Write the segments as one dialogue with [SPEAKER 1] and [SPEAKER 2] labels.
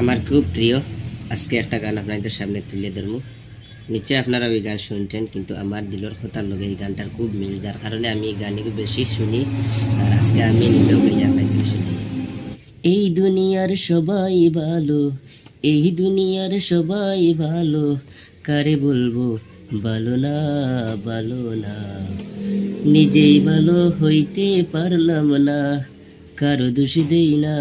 [SPEAKER 1] আমার খুব প্রিয়। আজকে একটা গান আপনাদের সামনে তুলে ধরবো। নিশ্চয়ই আপনারা ওই গান শুনছেন, কিন্তু আমার দিলর কথার লগে এই গানটার খুব মিল, যার কারণে আমি এই গানকে বেশি শুনি, আর আজকে আমি নিজেও গাই আপনাদের শুনি এই দুনিয়ার সবাই ভালো, এই দুনিয়ার সবাই ভালো, কারে বলব ভালো না ভালো না? নিজেই ভালো হইতে পারলাম না, কারও দোষ দেই না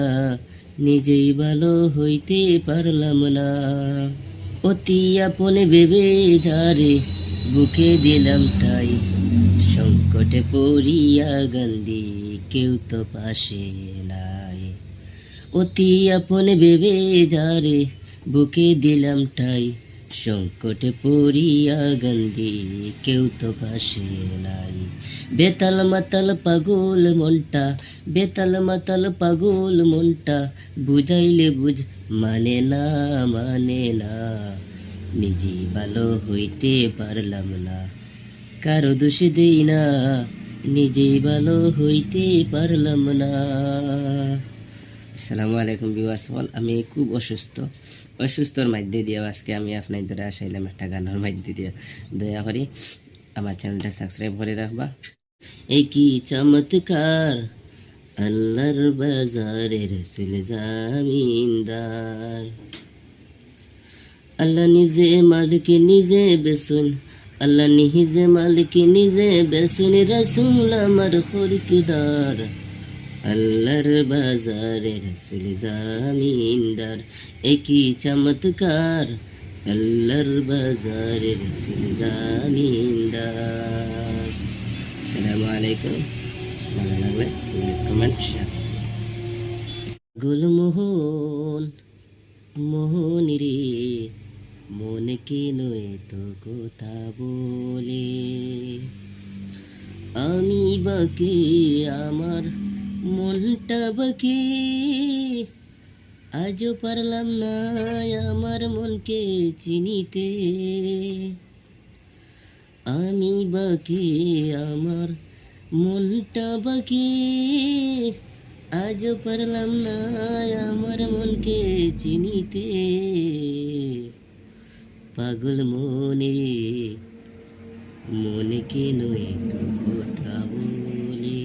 [SPEAKER 1] নিজেই ভালো হইতে পারলাম না। অতি আপনে ভেবে যারে বুকে দিলাম ঠাই সংকটে পড়িয়া গান্ধী কেউ তো পাশে নাই। অতি আপনে ভেবে যারে বুকে দিলাম ঠাই সংকটে পড়িয়া গন্ধি কেউ তো পাশে নাই। বেতাল মাতাল পাগল মনটা, বেতাল মাতাল পাগল মনটা, বুঝাইলে বুঝ মানে না মানে না। নিজে ভালো হইতে পারলাম না, কারও দোষ দেই না। নিজেই ভালো হইতে পারলাম না। আসসালামু আলাইকুম ভিউয়ার্স, বল, আমি খুব অসুস্থ। অসুস্থর মধ্যে দিয়ে আজকে আমি আপনার ধরে আসাইলাম একটা গানের মধ্যে দিয়ে। দয়া করে। আমার চ্যানেলটা সাবস্ক্রাইব করে রাখবা। কি চমৎকার আল্লাহর বাজারে রসুল জামিনদার। আল্লাহ নিজে মালিক, নিজে বেসুন। আল্লাহ নিজে মালিক, নিজে বেসুন। রসুল আমার খরিকদার আল্লাহর বাজারে রসুল জামিনদার। একই চমৎকার আল্লাহর বাজারে রসুল জামিনদার আসসালামু আলাইকুম ভালো লাগলে গুলমোহন মোহন রে মনে কেন তো কথা বলে আমি বাকি আমার মনটা বাকি আজও পারলাম না আমার মনকে চিনিতে। আমি বাকি, আমার মনটা বাকি। আজও পারলাম না আমার মনকে চিনিতে। পাগল মনে মনে কেন এত কথা বলে?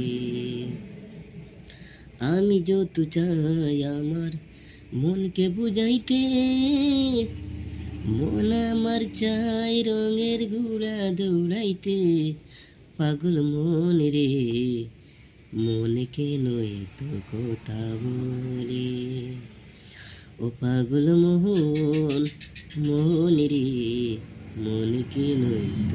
[SPEAKER 1] আমি যত চাই আমার মনকে বুঝাইতে মন আমার চাই রঙের গুড়া দৌড়াইতে। পাগল মন রে, মন কেন এত কথা বলে? ও পাগল মোহন মোহন রে, মন কেন এত